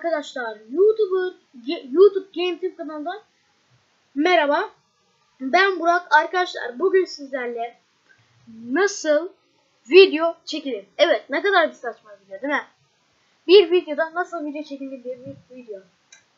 arkadaşlar YouTuber YouTube Game Tip kanalından merhaba. Ben Burak arkadaşlar bugün sizlerle nasıl video çekilir. Evet ne kadar bir saçma video değil mi? Bir videoda nasıl video çekilir diye bir video.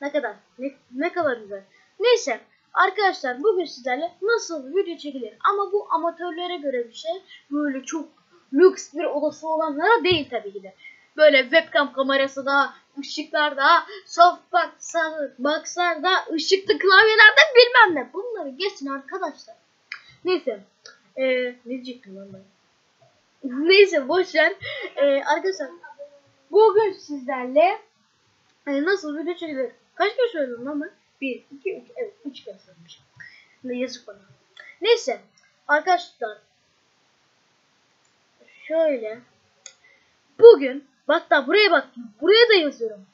Ne kadar ne, ne kadar güzel. Neyse arkadaşlar bugün sizlerle nasıl video çekilir ama bu amatörlere göre bir şey. Böyle çok lüks bir odası olanlara değil tabii ki de. Böyle webcam kamerası da, ışıklar da, softboxlar da, ışıklı klavyelerde bilmem ne. Bunları geçin arkadaşlar. Neyse. Ee, ne diyecektim lan ben? Neyse boşver. Ee, arkadaşlar bugün sizlerle e, nasıl video çekilir? Kaç kere söyledim lan ben? 1, 2, 3, evet 3 kere söylemişim. Yazık bana. Neyse arkadaşlar şöyle bugün bak da buraya bak buraya da yazıyorum.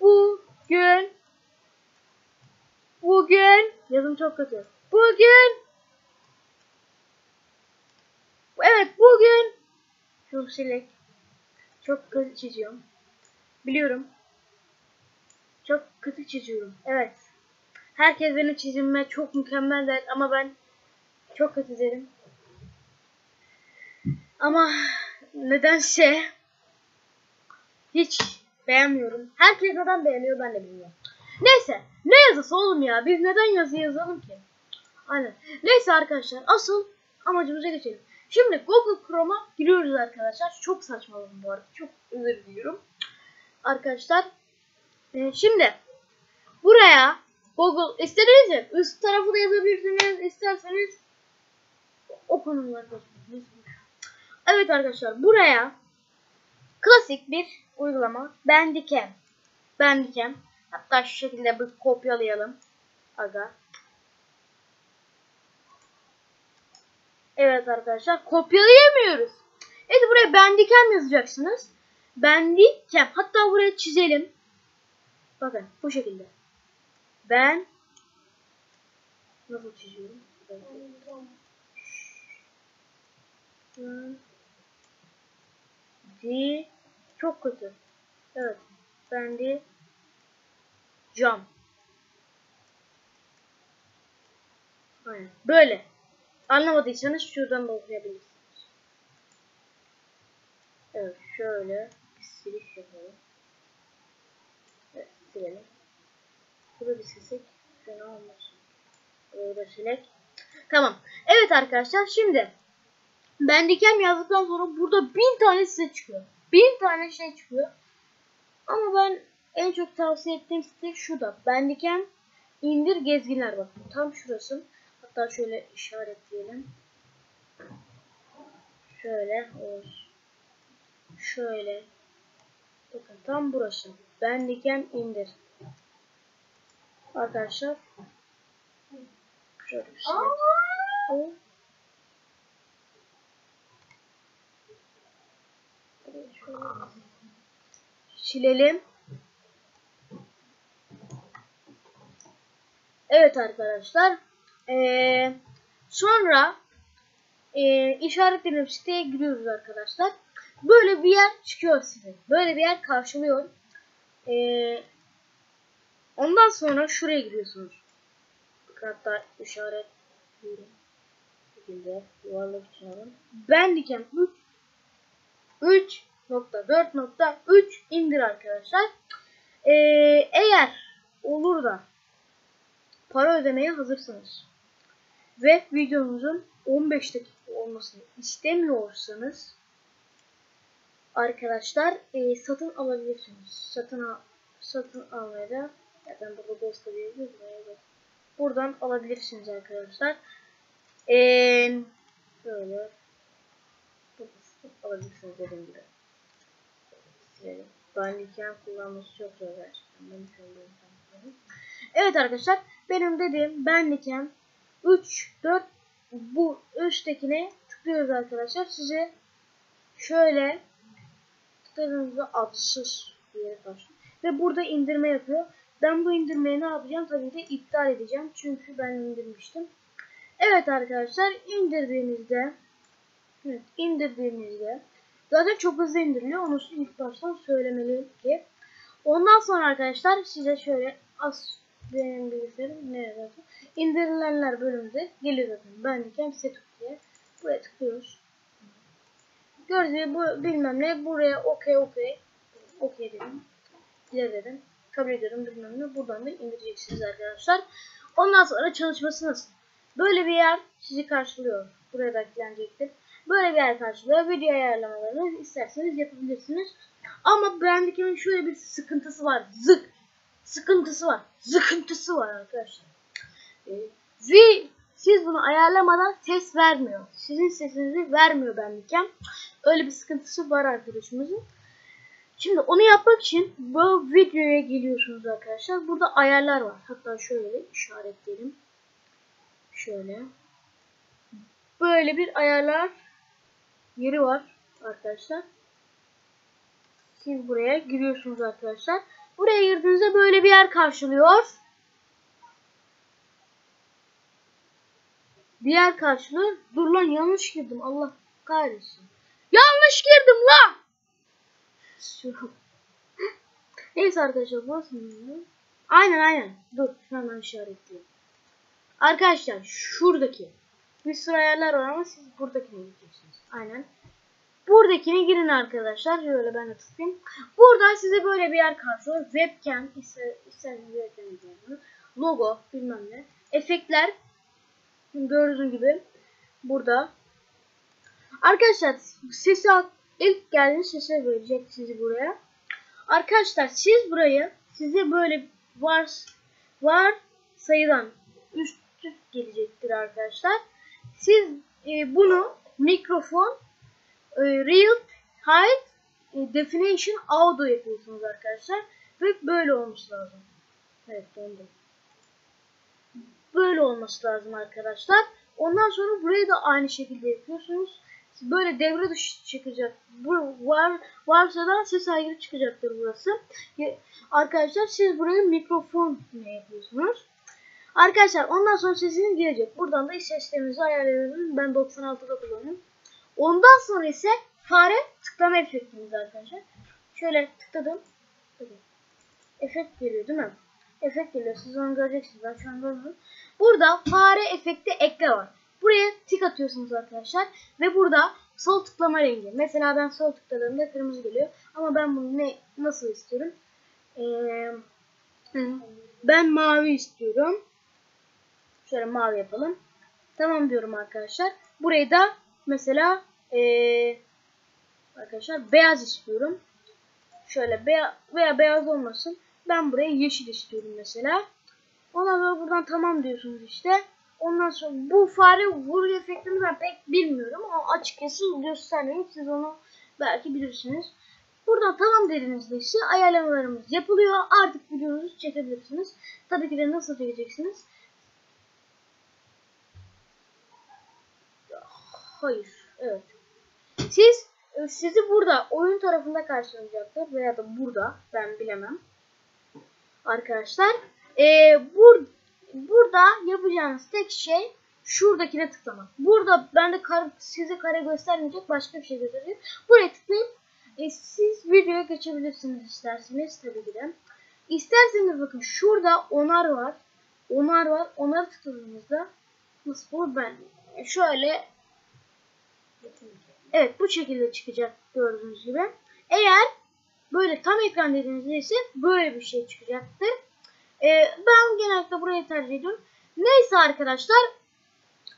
Bugün bugün yazım çok kötü. Bugün evet bugün şu silek çok kötü çiziyorum. Biliyorum. Çok kötü çiziyorum. Evet. Herkes benim çizimime çok mükemmel der ama ben çok kötü derim. Ama nedense hiç beğenmiyorum. Herkes neden beğeniyor ben de bilmiyorum. Neyse. Ne yazısı oğlum ya? Biz neden yazı yazalım ki? Aynen. Neyse arkadaşlar. Asıl amacımıza geçelim. Şimdi Google Chrome'a giriyoruz arkadaşlar. Çok saçmaladım bu arada. Çok özür diliyorum. Arkadaşlar. Ee, şimdi buraya Google istediğiniz yer. Üst tarafı da yazabilirsiniz. İsterseniz o konularda. Evet arkadaşlar buraya klasik bir uygulama Bandicam. Bandicam. Hatta şu şekilde bir kopyalayalım. Aga. Evet arkadaşlar kopyalayamıyoruz. Evet buraya Bandicam yazacaksınız. Bandicam. Hatta buraya çizelim. Bakın bu şekilde. Ben nasıl çiziyorum? Di çok kötü. Evet. Ben de cam. Aynen. Böyle. Anlamadıysanız şuradan da okuyabilirsiniz. Evet şöyle bir siliş yapalım. Evet silelim. Burada bir silsek fena olmasın. Burayı da silek. Tamam. Evet arkadaşlar şimdi ben dikem yazdıktan sonra burada bin tane size çıkıyor. Bin tane şey çıkıyor. Ama ben en çok tavsiye ettiğim site şu da. Ben dikem indir gezginler bakın. Tam şurası. Hatta şöyle işaretleyelim. Şöyle olsun. Şöyle. Bakın tam burası. Ben dikem indir. Arkadaşlar. Şöyle bir şey. Silelim. Evet arkadaşlar. Ee, sonra e, işaretlediğim siteye giriyoruz arkadaşlar. Böyle bir yer çıkıyor size. Böyle bir yer karşılıyor. Ee, ondan sonra şuraya giriyorsunuz. Hatta işaret şekilde yuvarlak için alın. Bandicam 3 3.4.3 indir arkadaşlar. Ee, eğer olur da para ödemeye hazırsanız ve videonuzun 15 dakika olmasını istemiyorsanız arkadaşlar e, satın alabilirsiniz. Satın al, satın almaya da zaten burada gösteriyoruz. Buradan alabilirsiniz arkadaşlar. Ee, böyle alabilirsiniz dediğim gibi. Silelim. Bandicam kullanması çok zor gerçekten. Ben. Evet arkadaşlar benim dediğim Bandicam 3 4 bu üsttekine tıklıyoruz arkadaşlar. Size şöyle tıkladığınızda adsız bir yere karşılıyor. Ve burada indirme yapıyor. Ben bu indirmeyi ne yapacağım? Tabii ki iptal edeceğim. Çünkü ben indirmiştim. Evet arkadaşlar indirdiğinizde evet, indirdiğinizde Zaten çok hızlı indiriliyor. Onu ilk baştan söylemeliyim ki. Ondan sonra arkadaşlar size şöyle az benim bilgisayarım nerede. İndirilenler bölümünde geliyor zaten. Bandicam setup diye. Buraya tıklıyoruz. Gördüğünüz bu bilmem ne. Buraya okey okey. Okey dedim. Diğer dedim. Kabul ediyorum bilmem ne. Buradan da indireceksiniz arkadaşlar. Ondan sonra çalışması nasıl? Böyle bir yer sizi karşılıyor. Buraya da eklenecektir. Böyle bir yer karşılıyor. Video ayarlamalarını isterseniz yapabilirsiniz. Ama Bandicam'in şöyle bir sıkıntısı var. Zık. Sıkıntısı var. Zıkıntısı var arkadaşlar. Ee, siz bunu ayarlamadan ses vermiyor. Sizin sesinizi vermiyor Bandicam. Öyle bir sıkıntısı var arkadaşımızın. Şimdi onu yapmak için bu videoya geliyorsunuz arkadaşlar. Burada ayarlar var. Hatta şöyle işaretleyelim. Şöyle. Böyle bir ayarlar yeri var arkadaşlar. Siz buraya giriyorsunuz arkadaşlar. Buraya girdiğinizde böyle bir yer karşılıyor. Bir yer karşılıyor. Dur lan yanlış girdim. Allah kahretsin. Yanlış girdim lan. Neyse arkadaşlar burası? Aynen aynen. Dur hemen işaretleyeyim. Arkadaşlar şuradaki bir sürü ayarlar var ama siz buradakine gideceksiniz. Aynen. Buradakine girin arkadaşlar. Şöyle ben de. Burada size böyle bir yer karşılıyor. Webcam ister, isterseniz webcam. Logo bilmem ne. Efektler gördüğünüz gibi burada. Arkadaşlar sesi ilk geldiğiniz sese verecek sizi buraya. Arkadaşlar siz burayı size böyle var var sayıdan üst gelecektir arkadaşlar. Siz e, bunu mikrofon e, real height e, definition audio yapıyorsunuz arkadaşlar ve böyle olması lazım. Evet dondu. Böyle olması lazım arkadaşlar. Ondan sonra burayı da aynı şekilde yapıyorsunuz. Böyle devre dışı çıkacak. Bu var varsa da ses ayrı çıkacaktır burası. Arkadaşlar siz burayı mikrofon ne yapıyorsunuz? Arkadaşlar ondan sonra sesiniz gelecek. Buradan da ses sistemimizi ayarlayabilirsiniz. Ben 96'da kullanıyorum. Ondan sonra ise fare tıklama efektimiz arkadaşlar. Şöyle tıkladım. Efekt geliyor değil mi? Efekt geliyor. Siz onu göreceksiniz. Ben şu an görmüyorum. Burada fare efekti ekle var. Buraya tik atıyorsunuz arkadaşlar. Ve burada sol tıklama rengi. Mesela ben sol tıkladığımda kırmızı geliyor. Ama ben bunu ne nasıl istiyorum? Ee, ben mavi istiyorum. Şöyle mavi yapalım. Tamam diyorum arkadaşlar. Burayı da mesela ee, arkadaşlar beyaz istiyorum. Şöyle beya veya beyaz olmasın. Ben buraya yeşil istiyorum mesela. Ona sonra buradan tamam diyorsunuz işte. Ondan sonra bu fare vur efektini ben pek bilmiyorum ama açıkçası göstermeyeyim. Siz onu belki bilirsiniz. Buradan tamam dediğinizde ise ayarlamalarımız yapılıyor. Artık videonuzu çekebilirsiniz. Tabii ki de nasıl çekeceksiniz? Hayır. Evet. Siz e, sizi burada oyun tarafında karşılayacaktır veya da burada ben bilemem. Arkadaşlar ee, bur burada yapacağınız tek şey şuradakine tıklamak. Burada ben de kar, size kare göstermeyecek başka bir şey göstereceğim. Buraya tıklayıp e, siz videoya geçebilirsiniz isterseniz tabii ki de. İsterseniz bakın şurada onar var. Onar var. Onarı tıkladığınızda nasıl olur ben şöyle Evet bu şekilde çıkacak gördüğünüz gibi. Eğer böyle tam ekran dediğinizde ise böyle bir şey çıkacaktır. Ee, ben genellikle burayı tercih ediyorum. Neyse arkadaşlar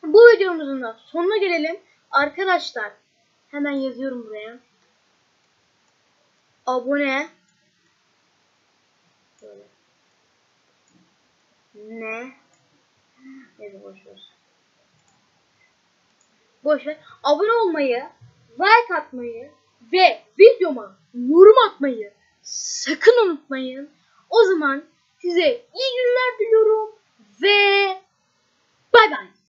bu videomuzun da sonuna gelelim. Arkadaşlar hemen yazıyorum buraya. Abone Böyle. Ne? Neyse boş ver. Boş ver. Abone olmayı, like atmayı ve videoma yorum atmayı sakın unutmayın. O zaman size iyi günler diliyorum ve bay bay.